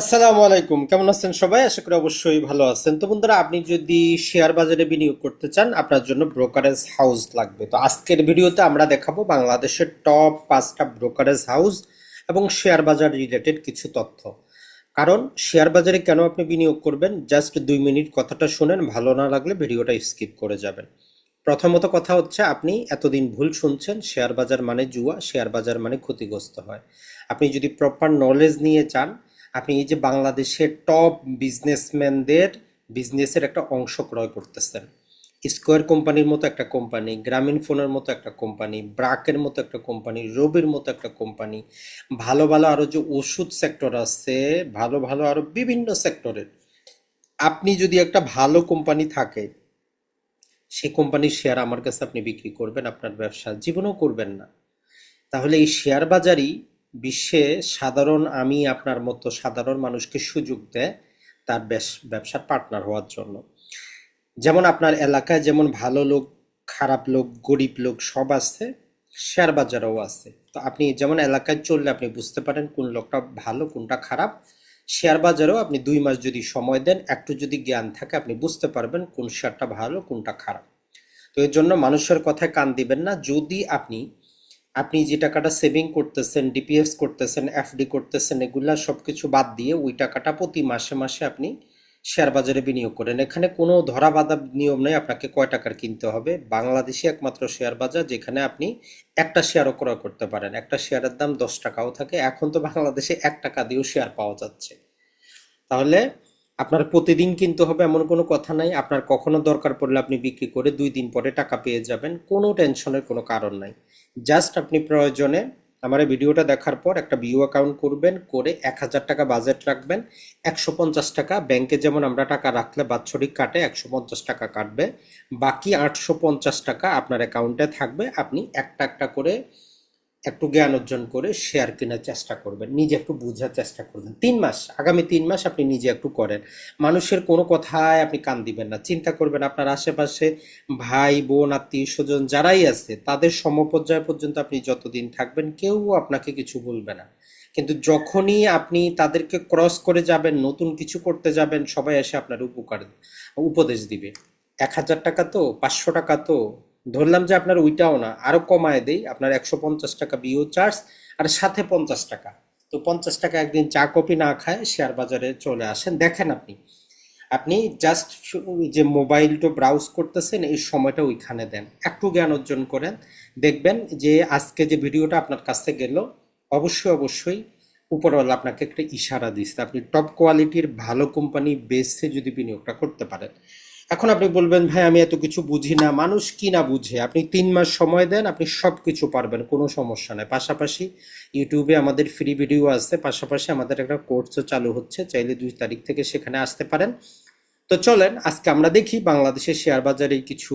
আসসালামু আলাইকুম। কেমন আছেন সবাই? আশা করি অবশ্যই ভালো আছেন। তো বন্ধুরা, আপনি যদি শেয়ার বাজারে বিনিয়োগ করতে চান, আপনার জন্য ব্রোকারেজ হাউস লাগবে। তো আজকের ভিডিওতে আমরা দেখাবো বাংলাদেশের টপ পাঁচটা ব্রোকারেজ হাউস এবং শেয়ার বাজার রিলেটেড কিছু তথ্য। কারণ শেয়ার বাজারে কেন আপনি বিনিয়োগ করবেন? জাস্ট দুই মিনিট কথাটা শুনেন, ভালো না লাগলে ভিডিওটা স্কিপ করে যাবেন। প্রথমত কথা হচ্ছে, আপনি এতদিন ভুল শুনছেন, শেয়ার বাজার মানে জুয়া, শেয়ার বাজার মানে ক্ষতিগ্রস্ত হয়। আপনি যদি প্রপার নলেজ নিয়ে চান আপনি এই যে বাংলাদেশের টপ বিজনেসম্যানদের বিজনেসের একটা অংশ ক্রয় করতেছেন। স্কোয়ার কোম্পানির মতো একটা কোম্পানি গ্রামীণ ফোনের মতো একটা কোম্পানি ব্রাকের মতো একটা কোম্পানি রবির মতো একটা কোম্পানি ভালো ভালো আরও যে ওষুধ সেক্টর আছে, ভালো ভালো আরও বিভিন্ন সেক্টরের আপনি যদি একটা ভালো কোম্পানি থাকে সেই কোম্পানির শেয়ার আমার কাছে আপনি বিক্রি করবেন, আপনার ব্যবসা জীবনেও করবেন না। তাহলে এই শেয়ার বাজারই বিশ্বে সাধারণ আমি আপনার মতো সাধারণ মানুষকে সুযোগ দেয় তার ব্যবসার পার্টনার হওয়ার জন্য। যেমন আপনার এলাকায় যেমন ভালো লোক, খারাপ লোক, গরিব লোক সব আছে শেয়ার বাজারেও আছে। তো আপনি যেমন এলাকায় চললে আপনি বুঝতে পারেন কোন লোকটা ভালো, কোনটা খারাপ। শেয়ার বাজারেও আপনি দুই মাস যদি সময় দেন, একটু যদি জ্ঞান থাকে আপনি বুঝতে পারবেন কোন শেয়ারটা ভালো, কোনটা খারাপ। তো এর জন্য মানুষের কথায় কান দিবেন না। যদি আপনি আপনি যে টাকাটা সেভিং করতেছেন ডিপিএস করতেছেন এফডি করতেছেন, এগুলা সবকিছু বাদ দিয়ে ওই টাকাটা প্রতি মাসে মাসে আপনি শেয়ার বাজারে বিনিয়োগ করেন। এখানে কোনো ধরা বাঁধা নিয়ম নেই, আপনাকে কয় টাকার কিনতে হবে? বাংলাদেশে একমাত্র শেয়ার বাজার যেখানে আপনি একটা শেয়ারও ক্রয় করতে পারেন। একটা শেয়ারের দাম দশ টাকাও থাকে। এখন তো বাংলাদেশে এক টাকা দিয়েও শেয়ার পাওয়া যাচ্ছে। তাহলে আপনার প্রতিদিন কিনতে হবে এমন কোনো কথা নাই। আপনার কখনো দরকার পড়লে আপনি বিক্রি করে দুই দিন পরে টাকা পেয়ে যাবেন। কোনো টেনশনের কোনো কারণ নাই। জাস্ট আপনি প্রয়োজনে আমার এই ভিডিওটা দেখার পর একটা বিও অ্যাকাউন্ট করবেন, করে এক হাজার টাকা বাজেট রাখবেন। একশো পঞ্চাশ টাকা ব্যাংকে যেমন আমরা টাকা রাখলে বাৎসরিক কাটে, একশো পঞ্চাশ টাকা কাটবে। বাকি আটশো পঞ্চাশ টাকা আপনার অ্যাকাউন্টে থাকবে। আপনি একটা একটা করে একটু জ্ঞান অর্জন করে শেয়ার কেনার চেষ্টা করবেন, নিজে একটু বোঝার চেষ্টা করবেন। তিন মাস, আগামী তিন মাস আপনি নিজে একটু করেন। মানুষের কোনো কথায় আপনি কান দিবেন না। চিন্তা করবেন আপনার আশেপাশে ভাই, বোন, আত্মীয় স্বজন যারাই আছে, তাদের সমপর্যায় পর্যন্ত আপনি যতদিন থাকবেন কেউ আপনাকে কিছু বলবে না। কিন্তু যখনই আপনি তাদেরকে ক্রস করে যাবেন, নতুন কিছু করতে যাবেন, সবাই এসে আপনার উপকার, উপদেশ দিবে। এক হাজার টাকা তো, পাঁচশো টাকা তো ধরলাম যে আপনার ওইটাও না, আরও কমায় দেই, আপনার একশো পঞ্চাশ টাকা বিও চার্জ আর সাথে পঞ্চাশ টাকা। তো পঞ্চাশ টাকা একদিন চা, কফি না খায় শেয়ার বাজারে চলে আসেন। দেখেন আপনি আপনি জাস্ট যে মোবাইলটা ব্রাউজ করতেছেন, এই সময়টা ওইখানে দেন। একটু জ্ঞান অর্জন করেন। দেখবেন যে আজকে যে ভিডিওটা আপনার কাছে গেল, অবশ্যই অবশ্যই উপরওয়ালা আপনাকে একটা ইশারা দিচ্ছে আপনি টপ কোয়ালিটির ভালো কোম্পানি বেসে যদি বিনিয়োগটা করতে পারেন। এখন আপনি বলবেন, ভাই, আমি এত কিছু বুঝি না। মানুষ কি না বুঝে? আপনি তিন মাস সময় দেন, আপনি সব কিছু পারবেন, কোনো সমস্যা নেই। পাশাপাশি ইউটিউবে আমাদের ফ্রি ভিডিও আছে, পাশাপাশি আমাদের একটা কোর্সও চালু হচ্ছে। চাইলে দুই তারিখ থেকে সেখানে আসতে পারেন। তো চলেন, আজকে আমরা দেখি বাংলাদেশের শেয়ার বাজারে কিছু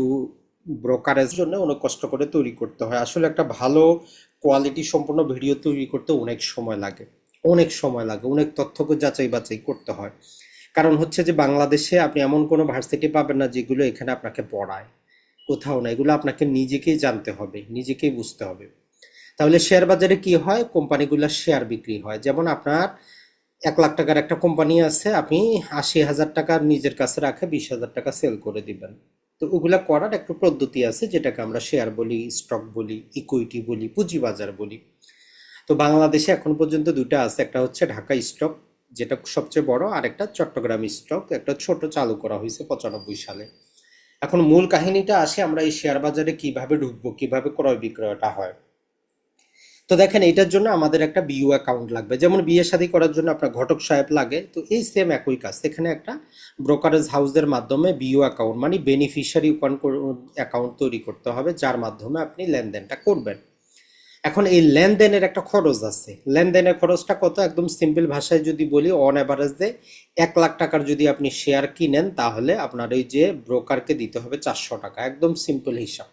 ব্রোকারের জন্য অনেক কষ্ট করে তৈরি করতে হয়। আসলে একটা ভালো কোয়ালিটি সম্পন্ন ভিডিও তৈরি করতে অনেক সময় লাগে। অনেক সময় লাগে, অনেক তথ্যকে যাচাই বাছাই করতে হয়। কারণ হচ্ছে যে বাংলাদেশে আপনি এমন কোনো ভার্সিটি পাবেন না যেগুলো এখানে আপনাকে পড়ায়। কোথাও না, এগুলো আপনাকে নিজেকেই জানতে হবে, নিজেকেই বুঝতে হবে। তাহলে শেয়ার বাজারে কি হয়? কোম্পানিগুলোর শেয়ার বিক্রি হয়। যেমন আপনার এক লাখ টাকার একটা কোম্পানি আছে, আপনি আশি হাজার টাকা নিজের কাছে রাখে, বিশ হাজার টাকা সেল করে দিবেন। তো ওগুলা করার একটা পদ্ধতি আছে, যেটাকে আমরা শেয়ার বলি, স্টক বলি, ইকুইটি বলি, পুঁজিবাজার বলি। তো বাংলাদেশে এখন পর্যন্ত দুটো আছে, একটা হচ্ছে ঢাকা স্টক যেটা সবচেয়ে বড়, আর একটা চট্টগ্রাম স্টক একটা ছোট চালু করা হয়েছে পঁচানব্বই সালে। এখন মূল কাহিনীটা আসে আমরা এই শেয়ার বাজারে কীভাবে ঢুকবো, কীভাবে ক্রয় বিক্রয়টা হয়। তো দেখেন এটার জন্য আমাদের একটা বিইউ অ্যাকাউন্ট লাগবে। যেমন বিয়ে শাদী করার জন্য আপনার ঘটক সাহেব লাগে, তো এই সেম একই কাজ। এখানে একটা ব্রোকারেজ হাউসের মাধ্যমে বিইউ অ্যাকাউন্ট মানে বেনিফিশিয়ারি অ্যাকাউন্ট তৈরি করতে হবে, যার মাধ্যমে আপনি লেনদেনটা করবেন। এখন এই লেনদেনের একটা খরচ আছে। লেনদেনের খরচটা কত? একদম সিম্পল ভাষায় যদি বলি অন অ্যাভারেজে এক লাখ টাকার যদি আপনি শেয়ার কিনেন, তাহলে আপনার ওই যে ব্রোকারকে দিতে হবে চারশো টাকা। একদম সিম্পল হিসাব।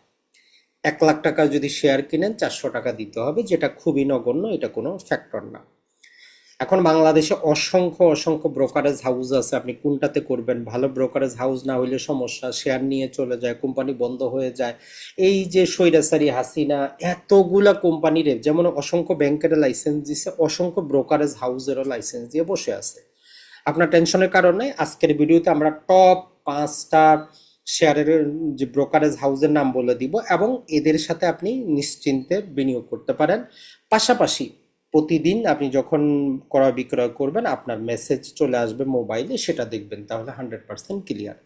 এক লাখ টাকা যদি শেয়ার কিনেন, চারশো টাকা দিতে হবে, যেটা খুবই নগণ্য, এটা কোনো ফ্যাক্টর না। এখন বাংলাদেশে অসংখ্য অসংখ্য ব্রোকারেজ হাউস আছে। আপনি কোনটাতে করবেন? ভালো ব্রোকারেজ হাউস না হইলে সমস্যা। শেয়ার নিয়ে চলে যায় কোম্পানি বন্ধ হয়ে যায়। এই যে সৈরাসারি হাসিনা, এতগুলা কোম্পানির যেমন অসংখ্য ব্যাংকের লাইসেন্স দিছে, অসংখ্য ব্রোকারেজ হাউসেরও লাইসেন্স দিয়ে বসে আছে। আপনার টেনশনের কারণে আজকের ভিডিওতে আমরা টপ পাঁচটা শেয়ারের যে ব্রোকারেজ হাউসের নাম বলে দিব এবং এদের সাথে আপনি নিশ্চিন্তে বিনিয়োগ করতে পারেন। পাশাপাশি প্রতিদিন আপনি যখন ক্রয় বিক্রয় করবেন, আপনার মেসেজ চলে আসবে মোবাইলে সেটা দেখবেন। তাহলে হান্ড্রেড পার্সেন্ট ক্লিয়ার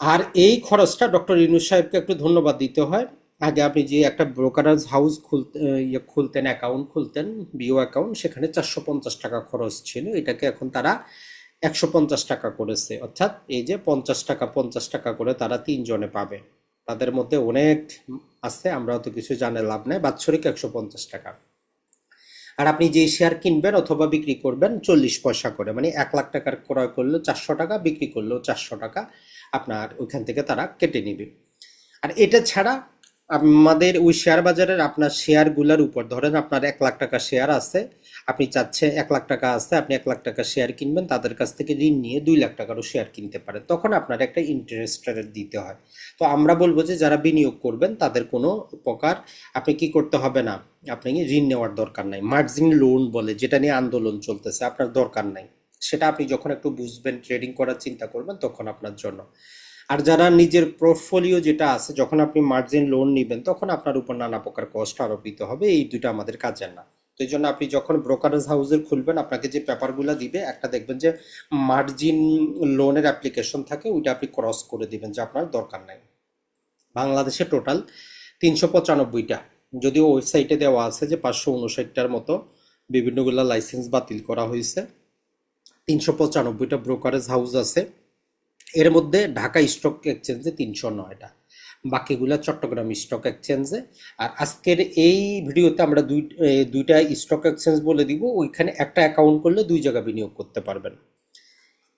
আর এই খরচটা ডক্টর ইউনুস সাহেবকে একটু ধন্যবাদ দিতে হয়। আগে আপনি যে একটা ব্রোকারেজ হাউস খুলতে ইয়ে খুলতেন অ্যাকাউন্ট খুলতেন বিও অ্যাকাউন্ট সেখানে চারশো পঞ্চাশ টাকা খরচ ছিল। এটাকে এখন তারা একশো পঞ্চাশ টাকা করেছে। অর্থাৎ এই যে পঞ্চাশ টাকা পঞ্চাশ টাকা করে তারা তিনজনে পাবে। তাদের মধ্যে অনেক আছে আমরাও তো কিছু জানে লাভ নেই। বাৎসরিক একশো পঞ্চাশ টাকা। আর আপনি যে শেয়ার কিনবেন অথবা বিক্রি করবেন চল্লিশ পয়সা করে মানে এক লাখ টাকার ক্রয় করল চারশো টাকা, বিক্রি করল চারশো টাকা, আপনার ওইখান থেকে তারা কেটে নেবে। আর এটা ছাড়া আমাদের ওই শেয়ার বাজারের আপনার শেয়ারগুলোর উপর, ধরেন আপনার এক লাখ টাকা শেয়ার আছে, আপনি চাচ্ছে এক লাখ টাকা আছে, আপনি এক লাখ টাকা শেয়ার কিনবেন, তাদের কাছ থেকে ঋণ নিয়ে দুই লাখ টাকারও শেয়ার কিনতে পারেন। তখন আপনার একটা ইন্টারেস্ট রেট দিতে হয়। তো আমরা বলব যে, যারা বিনিয়োগ করবেন, তাদের কোনো প্রকার আপনি কি করতে হবে না, আপনি ঋণ নেওয়ার দরকার নাই। মার্জিন লোন বলে, যেটা নিয়ে আন্দোলন চলতেছে, আপনার দরকার নাই। সেটা আপনি যখন একটু বুঝবেন ট্রেডিং করার চিন্তা করবেন, তখন আপনার জন্য। আর যারা নিজের পোর্টফোলিও যেটা আছে, যখন আপনি মার্জিন লোন নেবেন, তখন আপনার উপর নানা প্রকার কষ্ট আরোপিত হবে। এই দুটো আমাদের কাজের না। তো এই জন্য আপনি যখন ব্রোকারেজ হাউসের খুলবেন, আপনাকে যে পেপারগুলো দিবে, একটা দেখবেন যে মার্জিন লোনের অ্যাপ্লিকেশন থাকে, ওইটা আপনি ক্রস করে দিবেন যে আপনার দরকার নাই। বাংলাদেশে টোটাল তিনশো পঁচানব্বইটা। যদিও ওয়েবসাইটে দেওয়া আছে যে পাঁচশো উনষাটটার মতো বিভিন্নগুলো লাইসেন্স বাতিল করা হয়েছে। তিনশো পঁচানব্বইটা ব্রোকারেজ হাউস আছে। এর মধ্যে ঢাকা স্টক এক্সচেঞ্জে তিনশো নয়টা, বাকিগুলো চট্টগ্রাম স্টক এক্সচেঞ্জে। আর আজকের এই ভিডিওতে আমরা দুই দুইটা স্টক এক্সচেঞ্জ বলে দিব, ওইখানে একটা অ্যাকাউন্ট করলে দুই জায়গা বিনিয়োগ করতে পারবেন।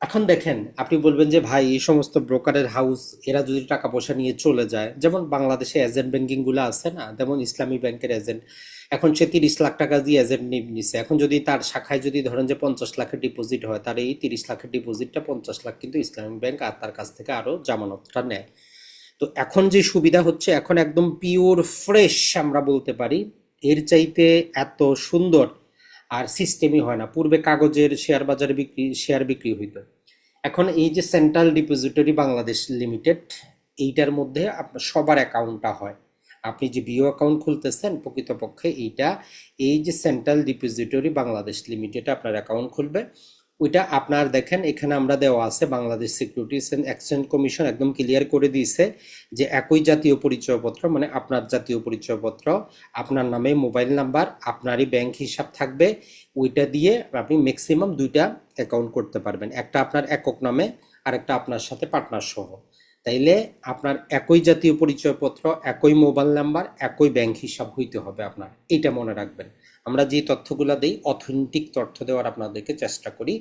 এখন দেখেন, আপনি বলবেন যে, ভাই, এই সমস্ত ব্রোকারের হাউস, এরা যদি টাকা পয়সা নিয়ে চলে যায়, যেমন বাংলাদেশে এজেন্ট ব্যাংকিংগুলো আছে না, যেমন ইসলামী ব্যাংকের এজেন্ট, এখন সে তিরিশ লাখ টাকা দিয়ে এজেন্ট নিছে। এখন যদি তার শাখায় যদি ধরেন যে, পঞ্চাশ লাখের ডিপোজিট হয়, তার এই তিরিশ লাখের ডিপোজিটটা পঞ্চাশ লাখ কিন্তু ইসলামী ব্যাংক আর তার কাছ থেকে আরও জামানতটা নেয়। তো এখন যে সুবিধা হচ্ছে, এখন একদম পিওর ফ্রেশ আমরা বলতে পারি, এর চাইতে এত সুন্দর আর সিস্টেমই হয় না। পূর্বে কাগজের শেয়ার বাজারে বিক্রি শেয়ার বিক্রি হইতো। এখন এই যে সেন্ট্রাল ডিপোজিটরি বাংলাদেশ লিমিটেড এইটার মধ্যে আপনার সবার অ্যাকাউন্টটা হয়। আপনি যে বিও অ্যাকাউন্ট খুলতেছেন, প্রকৃতপক্ষে এইটা, এই যে সেন্ট্রাল ডিপোজিটরি বাংলাদেশ লিমিটেড আপনার অ্যাকাউন্ট খুলবে। ওইটা আপনার দেখেন, এখানে আমরা দেওয়া আছে Bangladesh securities and exchange commission একদম ক্লিয়ার করে দিয়েছে যে একই জাতীয় পরিচয়পত্র মানে আপনার জাতীয় পরিচয়পত্র, আপনার নামে মোবাইল নাম্বার, আপনারই ব্যাংক হিসাব থাকবে, ওইটা দিয়ে আপনি ম্যাক্সিমাম দুইটা অ্যাকাউন্ট করতে পারবেন। একটা আপনার একক নামে আর একটা আপনার সাথে পার্টনার সহ। তাইলে আপনার একই জাতীয় পরিচয়পত্র, একই মোবাইল নাম্বার একই ব্যাংক হিসাব হইতে হবে আপনার। এটা মনে রাখবেন। আমরা যে তথ্যগুলো দিই অথেন্টিক তথ্য দেওয়ার আপনাদেরকে চেষ্টা করি।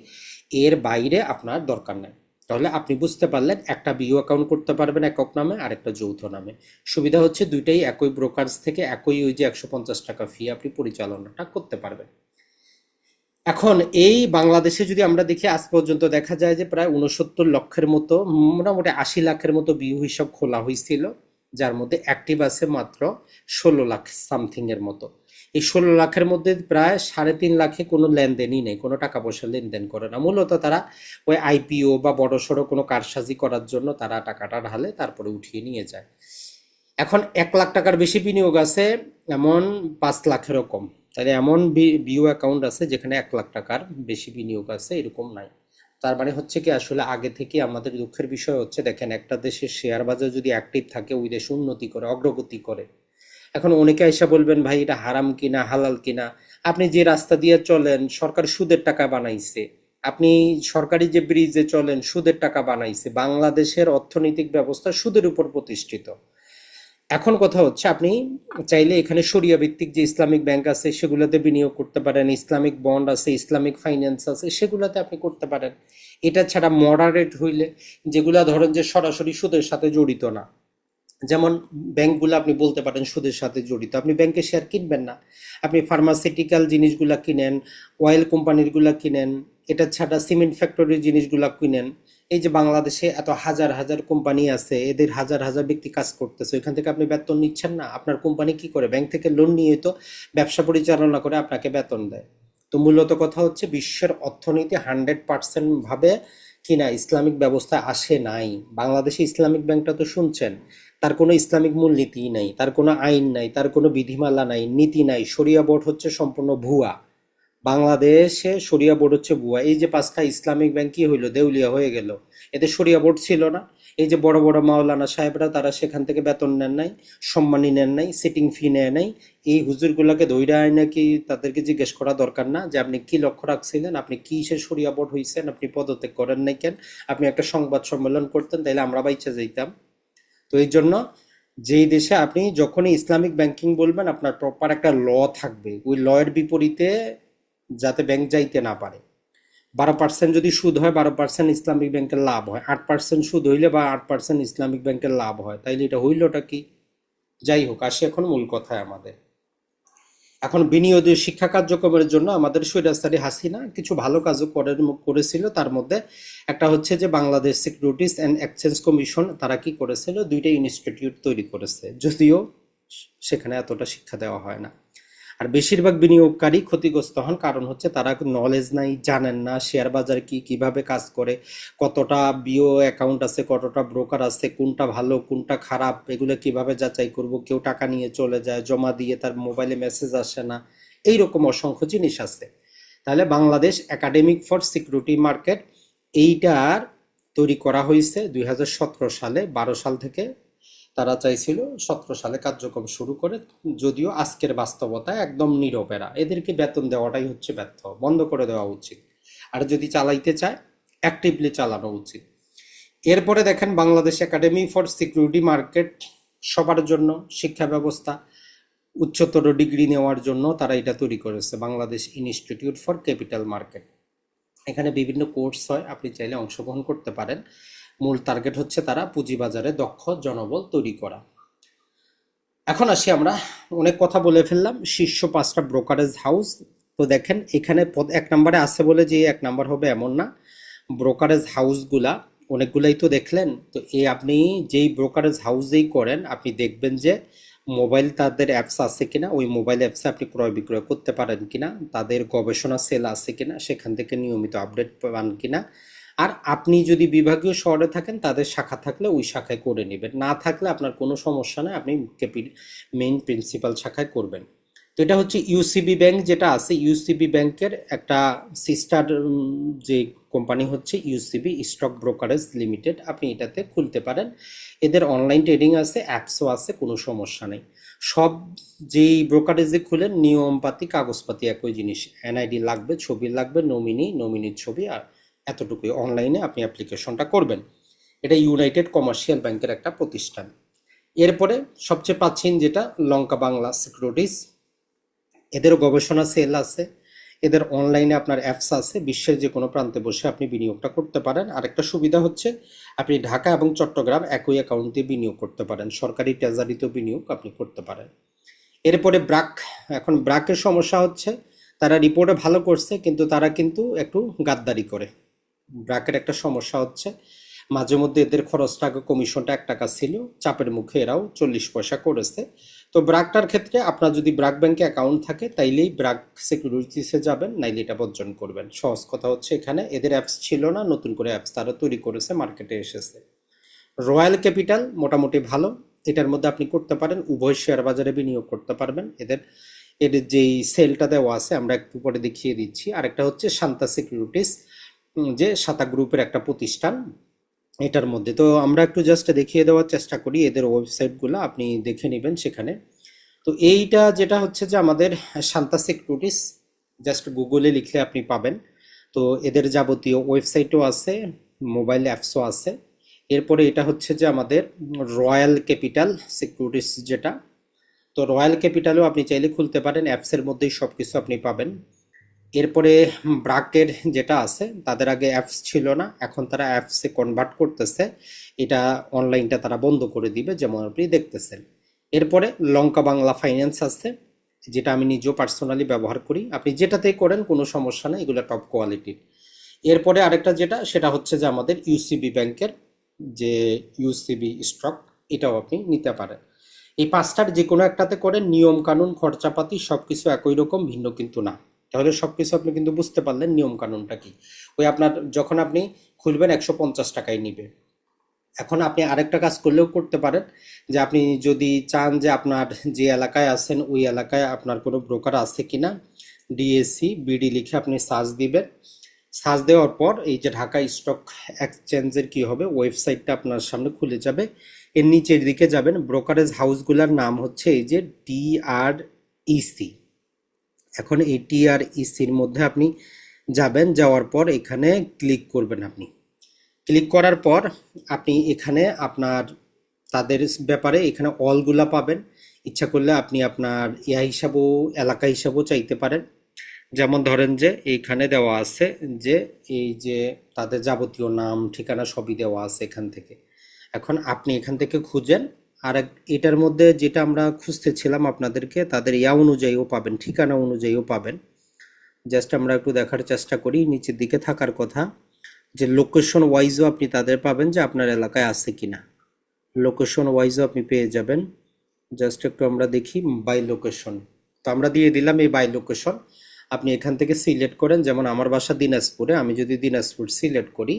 এর বাইরে আপনার দরকার নেই। তাহলে আপনি বুঝতে পারলেন একটা বিও অ্যাকাউন্ট করতে পারবেন একক নামে, আর একটা যৌথ নামে। সুবিধা হচ্ছে দুইটাই একই ব্রোকার্স থেকে একই ওই যে একশো পঞ্চাশ টাকা ফি আপনি পরিচালনাটা করতে পারবেন। এখন এই বাংলাদেশে যদি আমরা দেখি, আজ পর্যন্ত দেখা যায় যে প্রায় উনসত্তর লক্ষের মতো, মোটামুটি আশি লাখের মতো বিউ হিসাব খোলা হয়েছিল যার মধ্যে অ্যাক্টিভ আছে মাত্র ষোলো লাখ সামথিং এর মতো। এই ষোলো লাখের মধ্যে প্রায় সাড়ে তিন লাখে কোনো লেনদেনই নেই, কোনো টাকা পয়সা লেনদেন করে না। মূলত তারা ওই আইপিও বা বড় সড়ো কোনো কারসাজি করার জন্য তারা টাকাটা ঢালে তারপরে উঠিয়ে নিয়ে যায়। এখন এক লাখ টাকার বেশি বিনিয়োগ আছে, এমন পাঁচ লাখেরও কম। তাহলে এমন বিও অ্যাকাউন্ট আছে যেখানে এক লাখ টাকার বেশি বিনিয়োগ আছে, এরকম নাই। তার মানে হচ্ছে কি, আসলে আগে থেকে আমাদের দুঃখের বিষয় হচ্ছে, দেখেন একটা দেশের শেয়ার বাজার যদি অ্যাক্টিভ থাকে, ওই দেশ উন্নতি করে, অগ্রগতি করে। এখন অনেকে এসে বলবেন, ভাই, এটা হারাম কিনা, হালাল কিনা? আপনি যে রাস্তা দিয়ে চলেন, সরকার সুদের টাকা বানাইছে। আপনি সরকারি যে ব্রিজে চলেন, সুদের টাকা বানাইছে। বাংলাদেশের অর্থনৈতিক ব্যবস্থা সুদের উপর প্রতিষ্ঠিত। এখন কথা হচ্ছে, আপনি চাইলে এখানে শরিয়া ভিত্তিক যে ইসলামিক ব্যাংক আছে, সেগুলোতে বিনিয়োগ করতে পারেন। ইসলামিক বন্ড আছে, ইসলামিক ফাইন্যান্স আছে, সেগুলোতে আপনি করতে পারেন। এটা ছাড়া মডারেট হইলে, যেগুলা ধরেন যে সরাসরি সুদের সাথে জড়িত না। যেমন ব্যাংকগুলো আপনি বলতে পারেন সুদের সাথে জড়িত, আপনি ব্যাংকে শেয়ার কিনবেন না। আপনি ফার্মাসিউটিক্যাল জিনিসগুলা কিনেন অয়েল কোম্পানিরগুলা কিনেন, এটা ছাড়া সিমেন্ট ফ্যাক্টরির জিনিসগুলা কিনেন। এই যে বাংলাদেশে এত হাজার হাজার কোম্পানি আছে, এদের হাজার হাজার ব্যক্তি কাজ করতেছে, ওইখান থেকে আপনি বেতন নিচ্ছেন না। আপনার কোম্পানি কি করে? ব্যাংক থেকে লোন নিয়ে তো ব্যবসা পরিচালনা করে আপনাকে বেতন দেয়। তো মূলত কথা হচ্ছে বিশ্বের অর্থনীতি হান্ড্রেড পার্সেন্ট ভাবে কিনা ইসলামিক ব্যবস্থা আসে নাই। বাংলাদেশে ইসলামিক ব্যাংকটা তো শুনছেন তার কোনো ইসলামিক মূল মূলনীতি নাই, তার কোনো আইন নাই, তার কোনো বিধিমালা নাই, নীতি নাই, শরিয়া বোর্ড হচ্ছে সম্পূর্ণ ভুয়া। বাংলাদেশে শরিয়া বোর্ড হচ্ছে ভুয়া। এই যে পাঁচটা ইসলামিক ব্যাংক কি হইল? দেউলিয়া হয়ে গেল। এতে শরিয়া বোর্ড ছিল না। এই যে বড় বড় মাওলানা সাহেবরা, তারা সেখান থেকে বেতন নেন নাই সম্মানী নেন নাই সিটিং ফি নেয় নাই। এই হুজুরগুলোকে ধৈর্য আয় নাকি তাদেরকে জিজ্ঞেস করা দরকার না যে আপনি কি লক্ষ্য রাখছিলেন? আপনি কি সে সরিয়া বোর্ড হয়েছেন আপনি পদত্যাগ করেন নাই কেন? আপনি একটা সংবাদ সম্মেলন করতেন, তাইলে আমরা বাইচে যাইতাম। তো এই জন্য যেই দেশে আপনি যখনই ইসলামিক ব্যাংকিং বলবেন, আপনার প্রপার একটা ল থাকবে। ওই লয়ের বিপরীতে যাতে ব্যাংক যাইতে না পারে। বারো পার্সেন্ট যদি সুদ হয়, বারো পার্সেন্ট ইসলামিক ব্যাংকের লাভ হয়। আট পার্সেন্ট সুদ হইলে বা আট পার্সেন্ট ইসলামিক ব্যাংকের লাভ হয়, তাইলে এটা হইলটা কি? যাই হোক, আসে এখন মূল কথায় আমাদের। এখন বিনিয়োগের শিক্ষা কার্যক্রমের জন্য আমাদের সৈরাস্তারি হাসিনা কিছু ভালো কাজও করে করেছিল। তার মধ্যে একটা হচ্ছে যে Bangladesh securities and exchange commission তারা কি করেছিল? দুইটা ইনস্টিটিউট তৈরি করেছে। যদিও সেখানে এতটা শিক্ষা দেওয়া হয় না। আর বেশিরভাগ বিনিয়োগকারী ক্ষতিগ্রস্ত হন, কারণ হচ্ছে তারা নলেজ নাই, জানেন না শেয়ার বাজার কি, কীভাবে কাজ করে, কতটা বিও অ্যাকাউন্ট আছে, কতটা ব্রোকার আছে, কোনটা ভালো, কোনটা খারাপ, এগুলো কীভাবে যাচাই করব, কেউ টাকা নিয়ে চলে যায়, জমা দিয়ে তার মোবাইলে মেসেজ আসে না এই রকম অসংখ্য জিনিস আছে। তাহলে Bangladesh academic for security market এইটার তৈরি করা হয়েছে দুই হাজার সতেরো সালে, বারো সাল থেকে তারা চাইছিল সতেরো সালে কার্যক্রম শুরু করে, যদিও আজকের বাস্তবতা একদম নীরবেরা। এদেরকে বেতন দেওয়াটাই হচ্ছে ব্যর্থ, বন্ধ করে দেওয়া উচিত। আর যদি চালাইতে চায় অ্যাক্টিভলি চালানো উচিত। এরপরে দেখেন Bangladesh academy for security market সবার জন্য, শিক্ষা ব্যবস্থা, উচ্চতর ডিগ্রি নেওয়ার জন্য তারা এটা তৈরি করেছে, Bangladesh institute for capital market এখানে বিভিন্ন কোর্স হয়, আপনি চাইলে অংশগ্রহণ করতে পারেন। মূল টার্গেট হচ্ছে তারা পুঁজিবাজারে দক্ষ জনবল তৈরি করা। এখন আসি আমরা, অনেক কথা বলে ফেললাম, শীর্ষ পাঁচটা ব্রোকারেজ হাউস তো দেখেন, এখানে এক নম্বরে আছে বলে যে এক নাম্বার হবে এমন না। ব্রোকারেজ হাউসগুলা অনেকগুলাই তো দেখলেন। তো এই আপনি যেই ব্রোকারেজ হাউসেই করেন, আপনি দেখবেন যে মোবাইল তাদের অ্যাপস আছে কিনা, ওই মোবাইল অ্যাপসে আপনি ক্রয় বিক্রয় করতে পারেন কিনা, তাদের গবেষণা সেল আছে কিনা, সেখান থেকে নিয়মিত আপডেট পান কিনা। আর আপনি যদি বিভাগীয় শহরে থাকেন, তাদের শাখা থাকলে ওই শাখায় করে নেবেন। না থাকলে আপনার কোনো সমস্যা নেই, আপনি কেপির মেইন প্রিন্সিপাল শাখায় করবেন। তো এটা হচ্ছে ইউসিবি ব্যাংক যেটা আছে। ইউসিবি ব্যাংকের একটা সিস্টার যে কোম্পানি হচ্ছে ইউসিবি স্টক ব্রোকারেজ লিমিটেড আপনি এটাতে খুলতে পারেন। এদের অনলাইন ট্রেডিং আছে অ্যাপসও আছে, কোনো সমস্যা নেই। সব যেই ব্রোকারেজে খুলেন, নিয়মপাতি, কাগজপাতি একই জিনিস। এনআইডি লাগবে, ছবি লাগবে নমিনি নমিনির ছবি, আর এতটুকুই অনলাইনে আপনি অ্যাপ্লিকেশনটা করবেন। এটা ইউনাইটেড কমার্শিয়াল ব্যাংকের একটা প্রতিষ্ঠান। এরপরে সবচেয়ে প্রাচীন যেটা, লঙ্কা বাংলা সিকিউরিটিস এদেরও গবেষণা সেল আছে। এদের অনলাইনে আপনার অ্যাপস আছে। বিশ্বের যে কোনো প্রান্তে বসে আপনি বিনিয়োগটা করতে পারেন। আরেকটা সুবিধা হচ্ছে, আপনি ঢাকা এবং চট্টগ্রাম একই অ্যাকাউন্ট দিয়ে বিনিয়োগ করতে পারেন। সরকারি ট্রেজারিতেও বিনিয়োগ আপনি করতে পারেন। এরপরে ব্রাক। এখন ব্রাকের সমস্যা হচ্ছে, তারা রিপোর্টে ভালো করছে, কিন্তু তারা কিন্তু একটু গাদ্দারি করে। ব্রাকের একটা সমস্যা হচ্ছে। মাঝে মধ্যে এদের খরচটা আগে কমিশনটা এক টাকা ছিল, চাপের মুখে এরাও চল্লিশ পয়সা করেছে। তো ব্রাকটার ক্ষেত্রে আপনার যদি ব্রাক ব্যাংকে অ্যাকাউন্ট থাকে, তাইলেই ব্রাক সিকিউরিটিসে যাবেন, নাইলে এটা বর্জন করবেন। সহজ কথা হচ্ছে এখানে, এদের অ্যাপস ছিল না, নতুন করে অ্যাপস তারা তৈরি করেছে মার্কেটে এসেছে। রয়্যাল ক্যাপিটাল মোটামুটি ভালো, এটার মধ্যে আপনি করতে পারেন, উভয় শেয়ার বাজারে বিনিয়োগ করতে পারবেন। এদের এর যেই সেলটা দেওয়া আছে, আমরা একটু পরে দেখিয়ে দিচ্ছি। আরেকটা হচ্ছে শান্তা সিকিউরিটিস যে সাতা গ্রুপের একটা প্রতিষ্ঠান, এটার মধ্যে। তো আমরা একটু জাস্ট দেখিয়ে দেওয়ার চেষ্টা করি, এদের ওয়েবসাইটগুলো আপনি দেখে নেবেন সেখানে। তো এইটা যেটা হচ্ছে যে আমাদের শান্তা সিকিউরিটিস জাস্ট গুগলে লিখলে আপনি পাবেন। তো এদের যাবতীয় ওয়েবসাইটও আছে মোবাইল অ্যাপসও আছে। এরপরে এটা হচ্ছে যে আমাদের রয়্যাল ক্যাপিটাল সিকিউরিটিস যেটা। তো রয়্যাল ক্যাপিটালও আপনি চাইলে খুলতে পারেন অ্যাপসের মধ্যেই সব কিছু আপনি পাবেন। এরপরে ব্রাকের যেটা আছে, তাদের আগে অ্যাপস ছিল না, এখন তারা অ্যাপসে কনভার্ট করতেছে। এটা অনলাইনটা তারা বন্ধ করে দিবে, যেমন আপনি দেখতেছেন। এরপরে লঙ্কা বাংলা ফাইন্যান্স আছে, যেটা আমি নিজেও পার্সোনালি ব্যবহার করি। আপনি যেটাতেই করেন, কোনো সমস্যা নেই, এগুলো টপ কোয়ালিটির এরপরে আরেকটা যেটা, সেটা হচ্ছে যে আমাদের ইউসিবি ব্যাংকের যে ইউসিবি স্টক এটাও আপনি নিতে পারেন। এই পাঁচটার যে কোনো একটাতে করে নিয়ম কানুন, খরচাপাতি সব কিছু একই রকম, ভিন্ন কিন্তু না। তাহলে সব কিছু আপনি কিন্তু বুঝতে পারলেন নিয়ম কানুনটা কি। ওই আপনার যখন আপনি খুলবেন একশো পঞ্চাশ টাকায় নিবে। এখন আপনি আরেকটা কাজ করলেও করতে পারেন যে আপনি যদি চান যে আপনার যে এলাকায় আছেন ওই এলাকায় আপনার কোনো ব্রোকার আছে কি না ডিএসসি বিডি লিখে আপনি সার্চ দিবেন। সার্চ দেওয়ার পর এই যে ঢাকা স্টক এক্সচেঞ্জের কি হবে, ওয়েবসাইটটা আপনার সামনে খুলে যাবে। এর নিচের দিকে যাবেন, ব্রোকারেজ হাউসগুলোর নাম হচ্ছে এই যে টিআরইসি এখন এই টিআরইসির মধ্যে আপনি যাবেন, যাওয়ার পর এখানে ক্লিক করবেন আপনি। ক্লিক করার পর আপনি এখানে আপনার তাদের ব্যাপারে এখানে অলগুলা পাবেন। ইচ্ছা করলে আপনি আপনার ইয়া হিসাবেও, এলাকা হিসাবেও চাইতে পারেন। যেমন ধরেন যে এইখানে দেওয়া আছে যে এই যে তাদের যাবতীয় নাম, ঠিকানা সবই দেওয়া আছে এখান থেকে। এখন আপনি এখান থেকে খুঁজেন আর এটার মধ্যে যেটা আমরা খুঁজতেছিলাম আপনাদেরকে, তাদের ইয়া অনুযায়ীও পাবেন, ঠিকানা অনুযায়ীও পাবেন। জাস্ট আমরা একটু দেখার চেষ্টা করি, নিচের দিকে থাকার কথা। যে লোকেশন ওয়াইজও আপনি তাদের পাবেন যে আপনার এলাকায় আছে কি না লোকেশন ওয়াইজও আপনি পেয়ে যাবেন। জাস্ট একটু আমরা দেখি বাই লোকেশন তো আমরা দিয়ে দিলাম এই বাই লোকেশন আপনি এখান থেকে সিলেক্ট করেন, যেমন আমার বাসা দিনাজপুরে, আমি যদি দিনাজপুর সিলেক্ট করি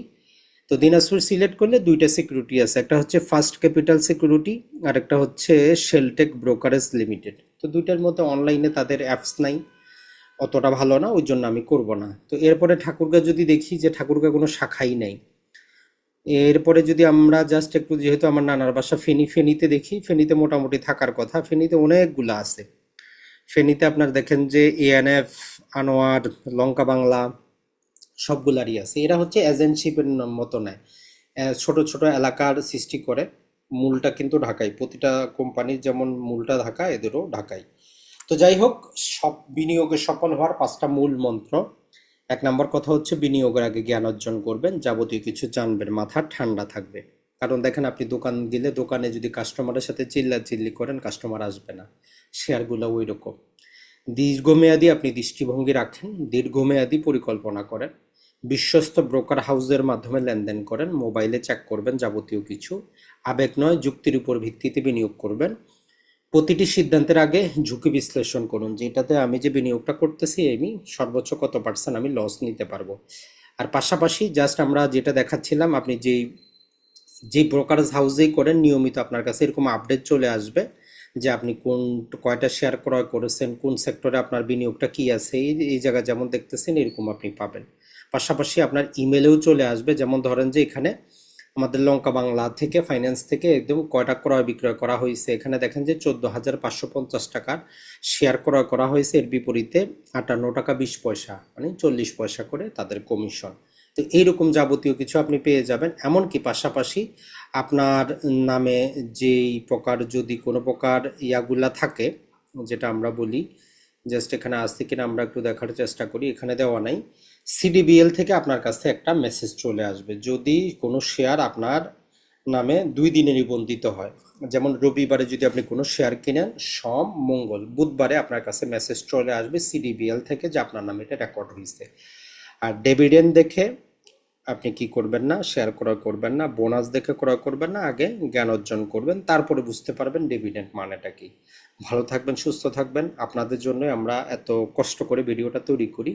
তো দিনাজপুর সিলেক্ট করলে দুইটা সিকিউরিটি আছে, একটা হচ্ছে ফার্স্ট ক্যাপিটাল সিকিউরিটি আর একটা হচ্ছে শেলটেক ব্রোকারেজ লিমিটেড তো দুইটার মধ্যে অনলাইনে তাদের অ্যাপস নাই, অতটা ভালো না, ওই জন্য আমি করব না। তো এরপরে ঠাকুরগাঁ যদি দেখি যে ঠাকুরগাঁ কোনো শাখাই নাই, এরপরে যদি আমরা জাস্ট একটু যেহেতু আমার নানার বাসা ফেনি, ফেনীতে দেখি, ফেনীতে মোটামুটি থাকার কথা, ফেনিতে অনেকগুলো আছে। ফেনীতে আপনার দেখেন যে এএনএফ আনোয়ার লঙ্কা বাংলা সবগুলারই আছে। এরা হচ্ছে এজেন্টশিপের মতো নেয় ছোট ছোট এলাকার সৃষ্টি করে। মূলটা কিন্তু ঢাকায় প্রতিটা কোম্পানির যেমন মূলটা ঢাকা, এদেরও ঢাকায় তো যাই হোক, সব বিনিয়োগে সফল হওয়ার পাঁচটা মূল মন্ত্র। এক নম্বর কথা হচ্ছে, বিনিয়োগের আগে জ্ঞান অর্জন করবেন। যাবতীয় কিছু জানবেন। মাথা ঠান্ডা থাকবে। কারণ দেখেন, আপনি দোকান গেলে দোকানে যদি কাস্টমারের সাথে চিল্লা চিল্লি করেন কাস্টমার আসবে না। শেয়ারগুলো ওই রকম দীর্ঘমেয়াদী আপনি দৃষ্টিভঙ্গি রাখেন, দীর্ঘমেয়াদী পরিকল্পনা করেন, বিশ্বস্ত ব্রোকার হাউসের মাধ্যমে লেনদেন করেন মোবাইলে চেক করবেন যাবতীয় কিছু, আবেগ নয়, যুক্তির উপর ভিত্তিতে বিনিয়োগ করবেন। প্রতিটি সিদ্ধান্তের আগে ঝুঁকি বিশ্লেষণ করুন যেটাতে আমি যে বিনিয়োগটা করতেছি, আমি সর্বোচ্চ কত পার্সেন্ট আমি লস নিতে পারব। আর পাশাপাশি জাস্ট আমরা যেটা দেখাচ্ছিলাম, আপনি যেই যে ব্রোকারেজ হাউসেই করেন, নিয়মিত আপনার কাছে এরকম আপডেট চলে আসবে। যে আপনি কোন, কয়টা শেয়ার ক্রয় করেছেন, কোন সেক্টরে আপনার বিনিয়োগটা কি আছে, এই এই জায়গায় যেমন দেখতেছেন, এরকম আপনি পাবেন। পাশাপাশি আপনার ইমেলেও চলে আসবে, যেমন ধরেন যে এখানে আমাদের লঙ্কা বাংলা থেকে ফাইন্যান্স থেকে একদম কয়টা ক্রয় বিক্রয় করা হয়েছে, এখানে দেখেন যে চোদ্দ হাজার পাঁচশো পঞ্চাশ টাকার শেয়ার ক্রয় করা হয়েছে, এর বিপরীতে আটান্ন টাকা বিশ পয়সা মানে চল্লিশ পয়সা করে তাদের কমিশন তো এইরকম যাবতীয় কিছু আপনি পেয়ে যাবেন। এমনকি পাশাপাশি আপনার নামে যেই প্রকার যদি কোনো প্রকার ইয়াগুলা থাকে, যেটা আমরা বলি জাস্ট এখানে আসছে কিনা আমরা একটু দেখার চেষ্টা করি, এখানে দেওয়া নাই। সিডিবিএল থেকে আপনার কাছে একটা মেসেজ চলে আসবে। যদি কোনো শেয়ার আপনার নামে দুই দিনে নিবন্ধিত হয়, যেমন রবিবারে যদি আপনি কোনো শেয়ার কিনেন, সোম, মঙ্গল, বুধবারে আপনার কাছে মেসেজ চলে আসবে সিডিবিএল থেকে যে আপনার নামে এটা রেকর্ড হয়েছে আর ডেভিডেন্ড দেখে আপনি কি করবেন না শেয়ার ক্রয় করবেন না বোনাস দেখে ক্রয় করবেন না, আগে জ্ঞান অর্জন করবেন, তারপরে বুঝতে পারবেন ডিভিডেন্ড মানেটা কি। ভালো থাকবেন, সুস্থ থাকবেন, আপনাদের জন্য আমরা এত কষ্ট করে ভিডিওটা তৈরি করি।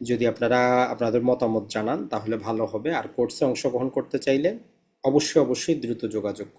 যদি আপনারা আপনাদের মতামত জানান, তাহলে ভালো হবে। আর কোর্সে অংশগ্রহণ করতে চাইলে অবশ্যই অবশ্যই দ্রুত যোগাযোগ